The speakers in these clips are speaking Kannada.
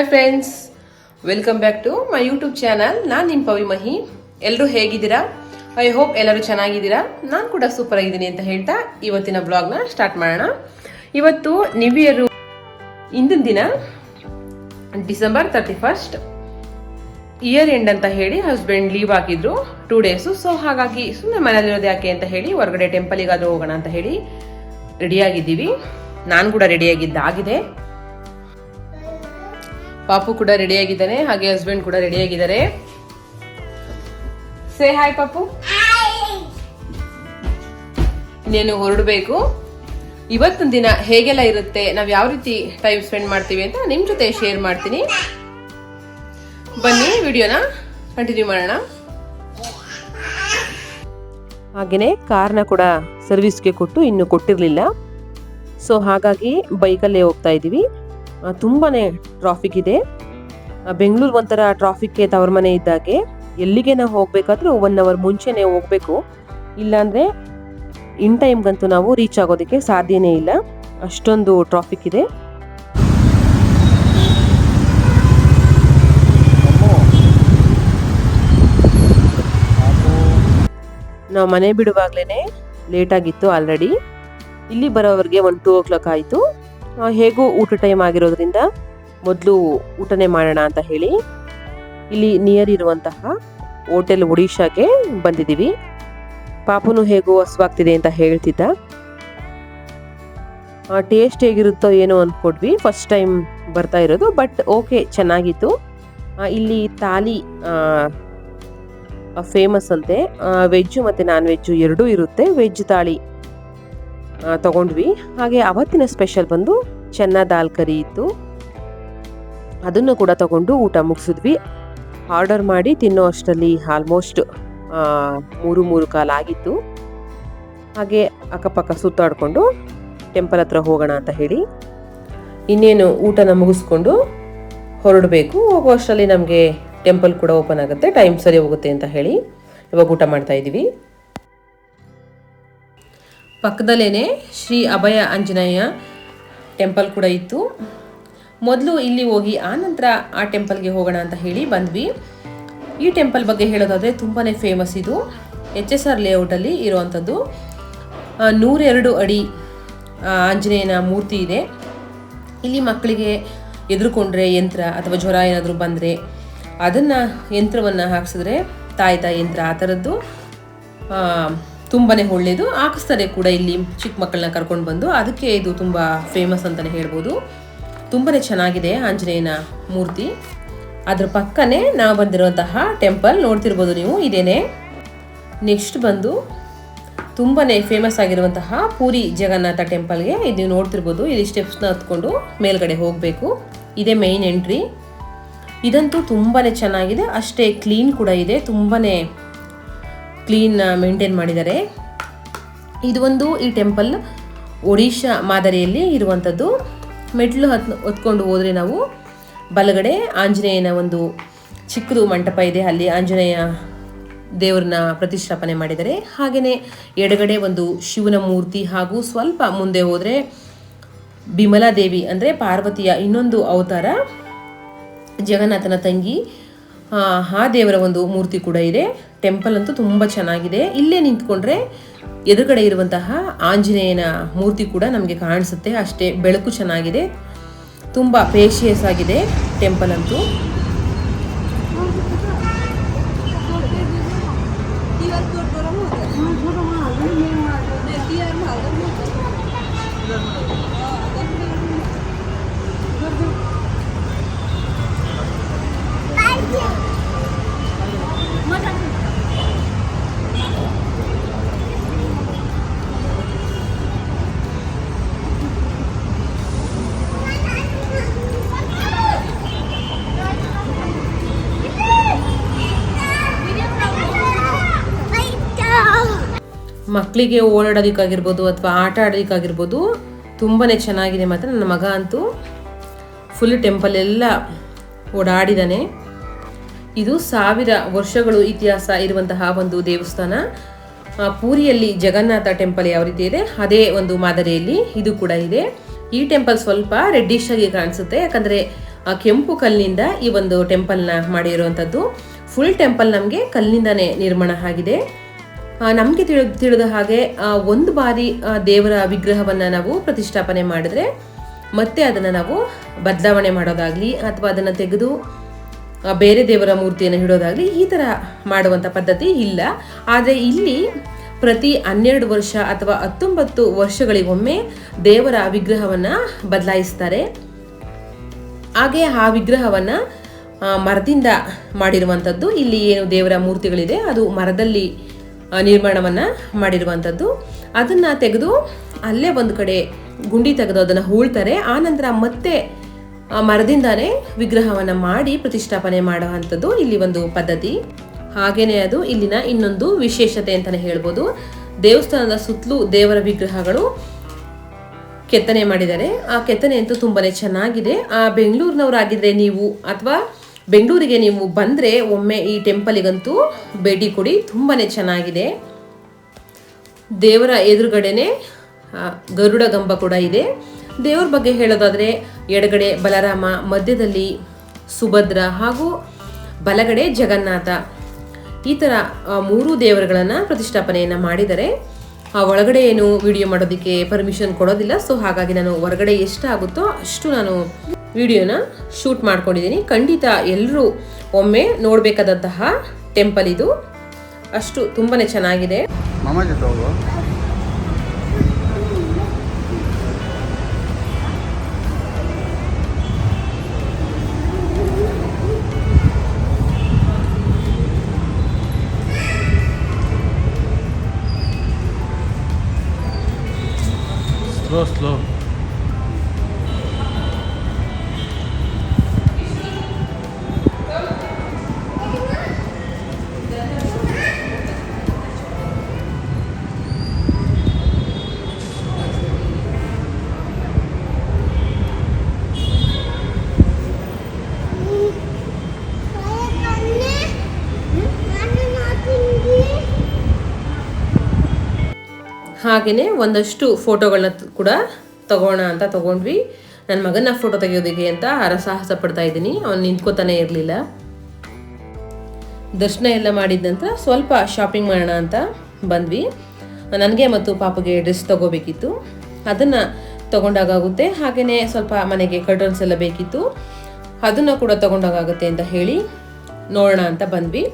Hi friends welcome back to my YouTube channel ನಾನು ನಿಮ್ಮ ಪವಿ ಮಹಿ. ಎಲ್ಲರೂ ಹೇಗಿದ್ದೀರಾ? ಐ ಹೋಪ್ ಎಲ್ಲರೂ ಚೆನ್ನಾಗಿದ್ದೀರಾ. ನಾನು ಕೂಡ ಸೂಪರ್ ಆಗಿದ್ದೀನಿ ಅಂತ ಹೇಳ್ತಾ ಇವತ್ತಿನ ಬ್ಲಾಗ್ನ ಸ್ಟಾರ್ಟ್ ಮಾಡೋಣ. ಇವತ್ತು ನಿವಿಯರು ಇಂದಿನ ದಿನ December thirty first year end ಅಂತ ಹೇಳಿ ಹಸ್ಬೆಂಡ್ ಲೀವ್ ಹಾಕಿದ್ರು. ಟೂ ಡೇಸು ಸೊ ಹಾಗಾಗಿ ಸುಮ್ಮನೆ ಮನೇಲಿರೋದು ಯಾಕೆ ಅಂತ ಹೇಳಿ ಹೊರಗಡೆ ಟೆಂಪಲಿಗಾದರೂ ಹೋಗೋಣ ಅಂತ ಹೇಳಿ ರೆಡಿಯಾಗಿದ್ದೀವಿ ನಾನು ಕೂಡ ರೆಡಿಯಾಗಿದ್ದಾಗಿದೆ ಪಾಪು ಕೂಡ ರೆಡಿಯಾಗಿದ್ದಾನೆ, ಹಾಗೆ ಹಸ್ಬೆಂಡ್ ಕೂಡ ರೆಡಿಯಾಗಿದ್ದಾರೆ. ಸೇ ಹಾಯ್ ಪಾಪು. ಇನ್ನೇನು ಹೊರಡಬೇಕು. ಇವತ್ತಿನ ದಿನ ಹೇಗೆಲ್ಲ ಇರುತ್ತೆ, ನಾವು ಯಾವ ರೀತಿ ಟೈಮ್ ಸ್ಪೆಂಡ್ ಮಾಡ್ತೀವಿ ಅಂತ ನಿಮ್ಮ ಜೊತೆ ಶೇರ್ ಮಾಡ್ತೀನಿ. ಬನ್ನಿ, ವಿಡಿಯೋನ ಕಂಟಿನ್ಯೂ ಮಾಡೋಣ. ಹಾಗೆಯೇ ಕಾರ್ನ ಕೂಡ ಸರ್ವಿಸ್ಗೆ ಕೊಟ್ಟು ಇನ್ನೂ ಕೊಟ್ಟಿರಲಿಲ್ಲ. ಸೊ ಹಾಗಾಗಿ ಬೈಕಲ್ಲೇ ಹೋಗ್ತಾ ಇದ್ದೀವಿ ಆ, ತುಂಬಾನೇ ಟ್ರಾಫಿಕ್ ಇದೆ. ಬೆಂಗಳೂರು ಒಂಥರ ಟ್ರಾಫಿಕ್ಗೆ ತವರ ಮನೆ ಇದ್ದಾಗೆ. ಎಲ್ಲಿಗೆ ನಾವು ಹೋಗಬೇಕಾದ್ರೂ ಒನ್ ಅವರ್ ಮುಂಚೆನೇ ಹೋಗ್ಬೇಕು. ಇಲ್ಲಾಂದ್ರೆ ಇನ್ ಟೈಮ್ಗಂತೂ ನಾವು ರೀಚ್ ಆಗೋದಕ್ಕೆ ಸಾಧ್ಯನೇ ಇಲ್ಲ. ಅಷ್ಟೊಂದು ಟ್ರಾಫಿಕ್ ಇದೆ. ನಾವು ಮನೆ ಬಿಡುವಾಗ್ಲೇ ಲೇಟಾಗಿತ್ತು ಆಲ್ರೆಡಿ ಇಲ್ಲಿ ಬರೋವರೆಗೆ ಒಂದು ಟೂ ಓ ಕ್ಲಾಕ್ ಆಯಿತು. ಹೇಗೂ ಊಟ ಟೈಮ್ ಆಗಿರೋದ್ರಿಂದ ಮೊದಲು ಊಟನೇ ಮಾಡೋಣ ಅಂತ ಹೇಳಿ ಇಲ್ಲಿ ನಿಯರ್ ಇರುವಂತಹ ಹೋಟೆಲ್ ಒಡಿಶಾಗೆ ಬಂದಿದ್ದೀವಿ. ಪಾಪನು ಹೇಗೂ ಹಸುವಾಗ್ತಿದೆ ಅಂತ ಹೇಳ್ತಿದ್ದ. ಟೇಸ್ಟ್ ಹೇಗಿರುತ್ತೋ ಏನೋ ಅಂದ್ಕೊಟ್ವಿ ಫಸ್ಟ್ ಟೈಮ್ ಬರ್ತಾ ಇರೋದು ಬಟ್ ಓಕೆ ಚೆನ್ನಾಗಿತ್ತು. ಇಲ್ಲಿ ತಾಲಿ ಫೇಮಸ್ ಅಂತೆ. ವೆಜ್ಜು ಮತ್ತು ನಾನ್ ವೆಜ್ಜು ಎರಡೂ ಇರುತ್ತೆ. ವೆಜ್ ತಾಳಿ ತಗೊಂಡ್ವಿ. ಹಾಗೆ ಅವತ್ತಿನ ಸ್ಪೆಷಲ್ ಬಂದು ಚೆನ್ನ ದಾಲ್ ಕರಿ ಇತ್ತು. ಅದನ್ನು ಕೂಡ ತಗೊಂಡು ಊಟ ಮುಗಿಸಿದ್ವಿ. ಆರ್ಡರ್ ಮಾಡಿ ತಿನ್ನೋ ಅಷ್ಟರಲ್ಲಿ ಆಲ್ಮೋಸ್ಟ್ ಮೂರು ಮೂರು ಕಾಲ ಆಗಿತ್ತು. ಹಾಗೆ ಅಕ್ಕಪಕ್ಕ ಸುತ್ತಾಡಿಕೊಂಡು ಟೆಂಪಲ್ ಹತ್ರ ಹೋಗೋಣ ಅಂತ ಹೇಳಿ ಇನ್ನೇನು ಊಟನ ಮುಗಿಸ್ಕೊಂಡು ಹೊರಡಬೇಕು. ಹೋಗೋ ಅಷ್ಟರಲ್ಲಿ ನಮಗೆ ಟೆಂಪಲ್ ಕೂಡ ಓಪನ್ ಆಗುತ್ತೆ. ಟೈಮ್ ಸರಿ ಹೋಗುತ್ತೆ ಅಂತ ಹೇಳಿ ಇವಾಗ ಊಟ ಮಾಡ್ತಾ ಇದ್ದೀವಿ. ಪಕ್ಕದಲ್ಲೇ ಶ್ರೀ ಅಭಯ ಆಂಜನೇಯ ಟೆಂಪಲ್ ಕೂಡ ಇತ್ತು. ಮೊದಲು ಇಲ್ಲಿ ಹೋಗಿ ಆ ನಂತರ ಆ ಟೆಂಪಲ್ಗೆ ಹೋಗೋಣ ಅಂತ ಹೇಳಿ ಬಂದ್ವಿ. ಈ ಟೆಂಪಲ್ ಬಗ್ಗೆ ಹೇಳೋದಾದರೆ ತುಂಬಾ ಫೇಮಸ್ ಇದು. ಎಚ್ ಎಸ್ ಆರ್ ಲೇಔಟಲ್ಲಿ ಇರುವಂಥದ್ದು. ನೂರೆರಡು ಅಡಿ ಆಂಜನೇಯನ ಮೂರ್ತಿ ಇದೆ. ಇಲ್ಲಿ ಮಕ್ಕಳಿಗೆ ಎದುರುಕೊಂಡ್ರೆ ಯಂತ್ರ ಅಥವಾ ಜ್ವರ ಏನಾದರೂ ಬಂದರೆ ಅದನ್ನು ಯಂತ್ರವನ್ನು ಹಾಕ್ಸಿದ್ರೆ ತಾಯಿ ತಾಯಿ ಯಂತ್ರ ಆ ಥರದ್ದು ತುಂಬಾ ಒಳ್ಳೆಯದು ಹಾಕಿಸ್ತಾರೆ ಕೂಡ ಇಲ್ಲಿ ಚಿಕ್ಕ ಮಕ್ಕಳನ್ನ ಕರ್ಕೊಂಡು ಬಂದು ಅದಕ್ಕೆ ಇದು ತುಂಬ ಫೇಮಸ್ ಅಂತಲೇ ಹೇಳ್ಬೋದು. ತುಂಬಾ ಚೆನ್ನಾಗಿದೆ ಆಂಜನೇಯನ ಮೂರ್ತಿ. ಅದ್ರ ಪಕ್ಕನೇ ನಾವು ಬಂದಿರುವಂತಹ ಟೆಂಪಲ್ ನೋಡ್ತಿರ್ಬೋದು ನೀವು, ಇದೇನೆ. ನೆಕ್ಸ್ಟ್ ಬಂದು ತುಂಬಾ ಫೇಮಸ್ ಆಗಿರುವಂತಹ ಪೂರಿ ಜಗನ್ನಾಥ ಟೆಂಪಲ್ಗೆ ಇದು ನೀವು ನೋಡ್ತಿರ್ಬೋದು. ಇಲ್ಲಿ ಸ್ಟೆಪ್ಸ್ನ ಹತ್ಕೊಂಡು ಮೇಲ್ಗಡೆ ಹೋಗಬೇಕು. ಇದೇ ಮೇಯ್ನ್ ಎಂಟ್ರಿ ಇದಂತೂ ತುಂಬಾ ಚೆನ್ನಾಗಿದೆ. ಅಷ್ಟೇ ಕ್ಲೀನ್ ಕೂಡ ಇದೆ. ತುಂಬಾ ಕ್ಲೀನ್ ಮೇಂಟೈನ್ ಮಾಡಿದ್ದಾರೆ. ಇದು ಒಂದು ಈ ಟೆಂಪಲ್ ಒಡಿಶಾ ಮಾದರಿಯಲ್ಲಿ ಇರುವಂಥದ್ದು. ಮೆಟ್ಲು ಹತ್ ಹೊತ್ಕೊಂಡು ಹೋದರೆ ನಾವು ಬಲಗಡೆ ಆಂಜನೇಯನ ಒಂದು ಚಿಕ್ಕದು ಮಂಟಪ ಇದೆ. ಅಲ್ಲಿ ಆಂಜನೇಯ ದೇವ್ರನ್ನ ಪ್ರತಿಷ್ಠಾಪನೆ ಮಾಡಿದ್ದಾರೆ. ಹಾಗೆಯೇ ಎಡಗಡೆ ಒಂದು ಶಿವನ ಮೂರ್ತಿ ಹಾಗೂ ಸ್ವಲ್ಪ ಮುಂದೆ ಹೋದರೆ ಬಿಮಲಾದೇವಿ ಅಂದರೆ ಪಾರ್ವತಿಯ ಇನ್ನೊಂದು ಅವತಾರ ಜಗನ್ನಾಥನ ತಂಗಿ ಆ, ದೇವರ ಒಂದು ಮೂರ್ತಿ ಕೂಡ ಇದೆ. ಟೆಂಪಲ್ ಅಂತೂ ತುಂಬ ಚೆನ್ನಾಗಿದೆ. ಇಲ್ಲೇ ನಿಂತ್ಕೊಂಡ್ರೆ ಎದುರುಗಡೆ ಇರುವಂತಹ ಆಂಜನೇಯನ ಮೂರ್ತಿ ಕೂಡ ನಮಗೆ ಕಾಣಿಸುತ್ತೆ. ಅಷ್ಟೇ ಬೆಳಕು ಚೆನ್ನಾಗಿದೆ. ತುಂಬ ಪೇಶಿಯಸ್ ಆಗಿದೆ ಟೆಂಪಲ್ ಅಂತೂ. ಮಕ್ಕಳಿಗೆ ಓಡಾಡೋದಕ್ಕಾಗಿರ್ಬೋದು ಅಥವಾ ಆಟ ಆಡೋದಕ್ಕಾಗಿರ್ಬೋದು ತುಂಬಾ ಚೆನ್ನಾಗಿದೆ ಮಾತ್ರ. ನನ್ನ ಮಗ ಅಂತೂ ಫುಲ್ ಟೆಂಪಲ್ ಎಲ್ಲ ಓಡಾಡಿದ್ದಾನೆ ಇದು ಸಾವಿರ ವರ್ಷಗಳು ಇತಿಹಾಸ ಇರುವಂತಹ ಒಂದು ದೇವಸ್ಥಾನ. ಪೂರಿಯಲ್ಲಿ ಜಗನ್ನಾಥ ಟೆಂಪಲ್ ಯಾವ ರೀತಿ ಇದೆ? ಅದೇ ಒಂದು ಮಾದರಿಯಲ್ಲಿ ಇದು ಕೂಡ ಇದೆ. ಈ ಟೆಂಪಲ್ ಸ್ವಲ್ಪ ರೆಡ್ಡಿಶ್ ಆಗಿ ಕಾಣಿಸುತ್ತೆ. ಯಾಕಂದರೆ ಕೆಂಪು ಕಲ್ಲಿನಿಂದ ಈ ಒಂದು ಟೆಂಪಲ್ನ ಮಾಡಿರುವಂಥದ್ದು. ಫುಲ್ ಟೆಂಪಲ್ ನಮಗೆ ಕಲ್ಲಿನಿಂದನೇ ನಿರ್ಮಾಣ ಆಗಿದೆ. ನಮಗೆ ತಿಳಿ, ತಿಳಿದ ಹಾಗೆ ಒಂದು ಬಾರಿ ದೇವರ ವಿಗ್ರಹವನ್ನು ನಾವು ಪ್ರತಿಷ್ಠಾಪನೆ ಮಾಡಿದ್ರೆ ಮತ್ತೆ ಅದನ್ನು ನಾವು ಬದಲಾವಣೆ ಮಾಡೋದಾಗಲಿ ಅಥವಾ ಅದನ್ನು ತೆಗೆದು ಬೇರೆ ದೇವರ ಮೂರ್ತಿಯನ್ನು ಇಡೋದಾಗಲಿ ಈ ಥರ ಮಾಡುವಂಥ ಪದ್ಧತಿ ಇಲ್ಲ. ಆದರೆ ಇಲ್ಲಿ ಪ್ರತಿ ಹನ್ನೆರಡು ವರ್ಷ ಅಥವಾ ಹತ್ತೊಂಬತ್ತು ವರ್ಷಗಳಿಗೊಮ್ಮೆ ದೇವರ ವಿಗ್ರಹವನ್ನು ಬದಲಾಯಿಸ್ತಾರೆ. ಹಾಗೆ ಆ ವಿಗ್ರಹವನ್ನು ಮರದಿಂದ ಮಾಡಿರುವಂಥದ್ದು ಇಲ್ಲಿ ಏನು ದೇವರ ಮೂರ್ತಿಗಳಿದೆ, ಅದು ಮರದಲ್ಲಿ ನಿರ್ಮಾಣವನ್ನು ಮಾಡಿರುವಂಥದ್ದು ಅದನ್ನು ತೆಗೆದು ಅಲ್ಲೇ ಒಂದು ಕಡೆ ಗುಂಡಿ ತೆಗೆದು ಅದನ್ನು ಹೂಳ್ತಾರೆ. ಆನಂತರ ಮತ್ತೆ ಮರದಿಂದಾನೇ ವಿಗ್ರಹವನ್ನು ಮಾಡಿ ಪ್ರತಿಷ್ಠಾಪನೆ ಮಾಡುವಂಥದ್ದು ಇಲ್ಲಿ ಒಂದು ಪದ್ಧತಿ. ಹಾಗೇನೆ ಅದು ಇಲ್ಲಿನ ಇನ್ನೊಂದು ವಿಶೇಷತೆ ಅಂತಲೇ ಹೇಳ್ಬೋದು. ದೇವಸ್ಥಾನದ ಸುತ್ತಲೂ ದೇವರ ವಿಗ್ರಹಗಳು ಕೆತ್ತನೆ ಮಾಡಿದ್ದಾರೆ. ಆ ಕೆತ್ತನೆ ಅಂತೂ ತುಂಬಾ ಚೆನ್ನಾಗಿದೆ. ಆ ಬೆಂಗಳೂರಿನವರಾಗಿದ್ರೆ ನೀವು ಅಥವಾ ಬೆಂಗಳೂರಿಗೆ ನೀವು ಬಂದರೆ ಒಮ್ಮೆ ಈ ಟೆಂಪಲಿಗಂತೂ ಭೇಟಿ ಕೊಡಿ. ತುಂಬಾ ಚೆನ್ನಾಗಿದೆ. ದೇವರ ಎದುರುಗಡೆನೆ ಆ, ಗರುಡ ಗಂಬ ಕೂಡ ಇದೆ. ದೇವ್ರ ಬಗ್ಗೆ ಹೇಳೋದಾದರೆ ಎಡಗಡೆ ಬಲರಾಮ, ಮಧ್ಯದಲ್ಲಿ ಸುಭದ್ರ ಹಾಗೂ ಬಲಗಡೆ ಜಗನ್ನಾಥ. ಈ ಥರ ಮೂರು ದೇವರುಗಳನ್ನು ಪ್ರತಿಷ್ಠಾಪನೆಯನ್ನು ಮಾಡಿದರೆ, ಆ, ಒಳಗಡೆ ಏನು ವಿಡಿಯೋ ಮಾಡೋದಕ್ಕೆ ಪರ್ಮಿಷನ್ ಕೊಡೋದಿಲ್ಲ. ಸೊ ಹಾಗಾಗಿ ನಾನು ಹೊರಗಡೆ ಎಷ್ಟಾಗುತ್ತೋ ಅಷ್ಟು ನಾನು ವಿಡಿಯೋನ ಶೂಟ್ ಮಾಡ್ಕೊಂಡಿದ್ದೀನಿ. ಖಂಡಿತ ಎಲ್ಲರೂ ಒಮ್ಮೆ ನೋಡಬೇಕಾದಂತಹ ಟೆಂಪಲ್ ಇದು. ಅಷ್ಟು ತುಂಬಾ ಚೆನ್ನಾಗಿದೆ. ಮಾಮ ಜೊತೆ ಹಾಗೆಯೇ ಒಂದಷ್ಟು ಫೋಟೋಗಳನ್ನ ಕೂಡ ತಗೋಣ ಅಂತ ತಗೊಂಡ್ವಿ. ನನ್ನ ಮಗನ ಫೋಟೋ ತೆಗೆಯೋದಿಗೆ ಅಂತ ಹರಸಾಹಸ ಪಡ್ತಾ ಇದ್ದೀನಿ. ಅವನು ನಿಂತ್ಕೋತಾನೆ ಇರಲಿಲ್ಲ. ದರ್ಶನ ಎಲ್ಲ ಮಾಡಿದ ನಂತರ ಸ್ವಲ್ಪ ಶಾಪಿಂಗ್ ಮಾಡೋಣ ಅಂತ ಬಂದ್ವಿ. ನನಗೆ ಮತ್ತು ಪಾಪಗೆ ಡ್ರೆಸ್ ತಗೋಬೇಕಿತ್ತು. ಅದನ್ನು ತಗೊಂಡಾಗುತ್ತೆ ಹಾಗೆಯೇ ಸ್ವಲ್ಪ ಮನೆಗೆ ಕರ್ಟನ್ಸ್ ಎಲ್ಲ ಬೇಕಿತ್ತು. ಅದನ್ನು ಕೂಡ ತಗೊಂಡಾಗುತ್ತೆ ಅಂತ ಹೇಳಿ ನೋಡೋಣ ಅಂತ ಬಂದ್ವಿ.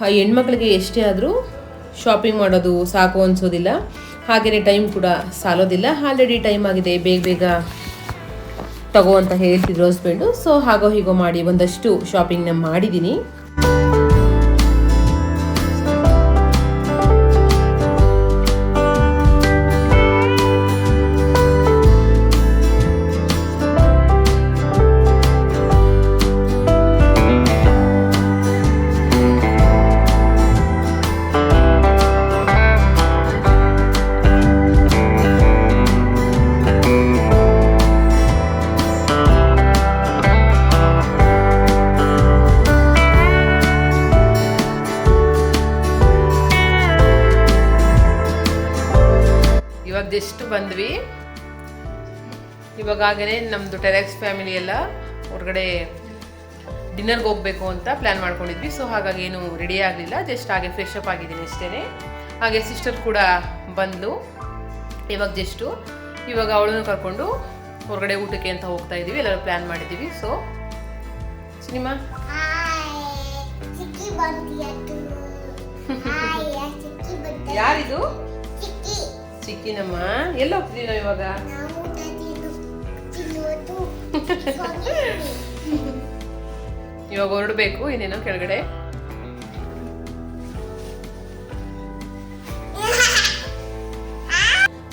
ಆ ಹೆಣ್ಮಕ್ಳಿಗೆ ಎಷ್ಟೇ ಆದರೂ ಶಾಪಿಂಗ್ ಮಾಡೋದು ಸಾಕು ಅನಿಸೋದಿಲ್ಲ. ಹಾಗೆಯೇ ಟೈಮ್ ಕೂಡ ಸಾಲೋದಿಲ್ಲ. ಆಲ್ರೆಡಿ ಟೈಮ್ ಆಗಿದೆ. ಬೇಗ ಬೇಗ ತಗೋ ಅಂತ ಹೇಳ್ತಿದ್ರು ಹಸ್ಬೆಂಡು ಸೊ ಹಾಗೋ ಹೀಗೋ ಮಾಡಿ ಒಂದಷ್ಟು ಶಾಪಿಂಗ್ನ ಮಾಡಿದ್ದೀನಿ ಜಸ್ಟ್ ಬಂದ್ವಿ. ಇವಾಗಲೇ ನಮ್ಮದು ಟೆರೆಕ್ಸ್ ಫ್ಯಾಮಿಲಿ ಎಲ್ಲ ಹೊರಗಡೆ ಡಿನ್ನರ್ಗೆ ಹೋಗಬೇಕು ಅಂತ ಪ್ಲ್ಯಾನ್ ಮಾಡ್ಕೊಂಡಿದ್ವಿ. ಸೊ ಹಾಗಾಗಿ ಏನು ರೆಡಿ ಆಗಲಿಲ್ಲ. ಜಸ್ಟ್ ಹಾಗೆ ಫ್ರೆಶ್ ಅಪ್ ಆಗಿದ್ದೀನಿ ಅಷ್ಟೇ ಹಾಗೆ ಸಿಸ್ಟರ್ ಕೂಡ ಬಂದು ಇವಾಗ ಜಸ್ಟು. ಇವಾಗ ಅವಳನ್ನು ಕರ್ಕೊಂಡು ಹೊರಗಡೆ ಊಟಕ್ಕೆ ಅಂತ ಹೋಗ್ತಾ ಇದ್ದೀವಿ ಎಲ್ಲರೂ ಪ್ಲ್ಯಾನ್ ಮಾಡಿದ್ದೀವಿ. So cinema? ಯಾರಿದು? ಚಿಕ್ಕಿನಮ್ಮ ಎಲ್ಲ ಹೋಗ್ತೀವಿ ನಾವು ಇವಾಗ? ಇವಾಗ ಹೊರಡಬೇಕು ಇನ್ನೇನೋ ಕೆಳಗಡೆ.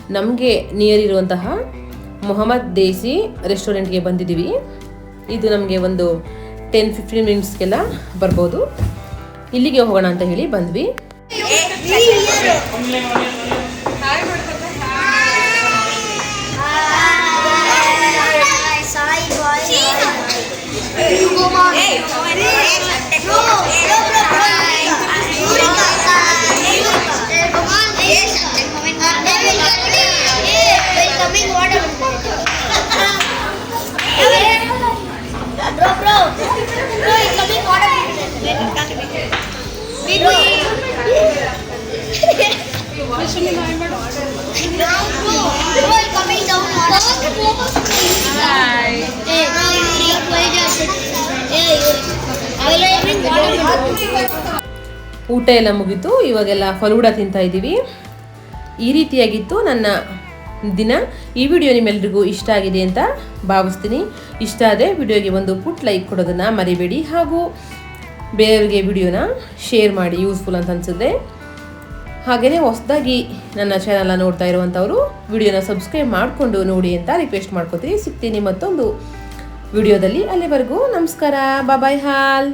ನಮಗೆ ನಿಯರ್ ಇರುವಂತಹ ಮೊಹಮ್ಮದ್ ದೇಸಿ ರೆಸ್ಟೋರೆಂಟ್ಗೆ ಬಂದಿದ್ದೀವಿ. ಇದು ನಮಗೆ ಒಂದು ಟೆನ್ ಫಿಫ್ಟೀನ್ ಮಿನಿಟ್ಸ್ಗೆಲ್ಲ ಬರ್ಬೋದು. ಇಲ್ಲಿಗೆ ಹೋಗೋಣ ಅಂತ ಹೇಳಿ ಬಂದ್ವಿ. Chino. Chino. Chino. ಊಟ ಎಲ್ಲ ಮುಗೀತು. ಇವಾಗೆಲ್ಲ ಫಲೂಡ ತಿಂತಾ ಇದ್ದೀವಿ. ಈ ರೀತಿಯಾಗಿತ್ತು ನನ್ನ ದಿನ. ಈ ವಿಡಿಯೋ ನಿಮ್ಮೆಲ್ರಿಗೂ ಇಷ್ಟ ಆಗಿದೆ ಅಂತ ಭಾವಿಸ್ತೀನಿ. ಇಷ್ಟ ಆದರೆ ವಿಡಿಯೋಗೆ ಒಂದು ಪುಟ್ ಲೈಕ್ ಕೊಡೋದನ್ನು ಮರಿಬೇಡಿ. ಹಾಗೂ ಬೇರೆಯವ್ರಿಗೆ ವಿಡಿಯೋನ ಶೇರ್ ಮಾಡಿ, ಯೂಸ್ಫುಲ್ ಅಂತ ಅನಿಸುತ್ತೆ. ಹಾಗೆಯೇ ಹೊಸದಾಗಿ ನನ್ನ ಚಾನಲ್ನ ನೋಡ್ತಾ ಇರುವಂಥವರು, ವಿಡಿಯೋನ ಸಬ್ಸ್ಕ್ರೈಬ್ ಮಾಡಿಕೊಂಡು ನೋಡಿ ಅಂತ ರಿಕ್ವೆಸ್ಟ್ ಮಾಡ್ಕೋತೀನಿ ಸಿಗ್ತೀನಿ ಮತ್ತೊಂದು ವಿಡಿಯೋದಲ್ಲಿ. ಅಲ್ಲಿವರೆಗೂ ನಮಸ್ಕಾರ. ಬಾಬಾಯ್ ಹಾಲ್.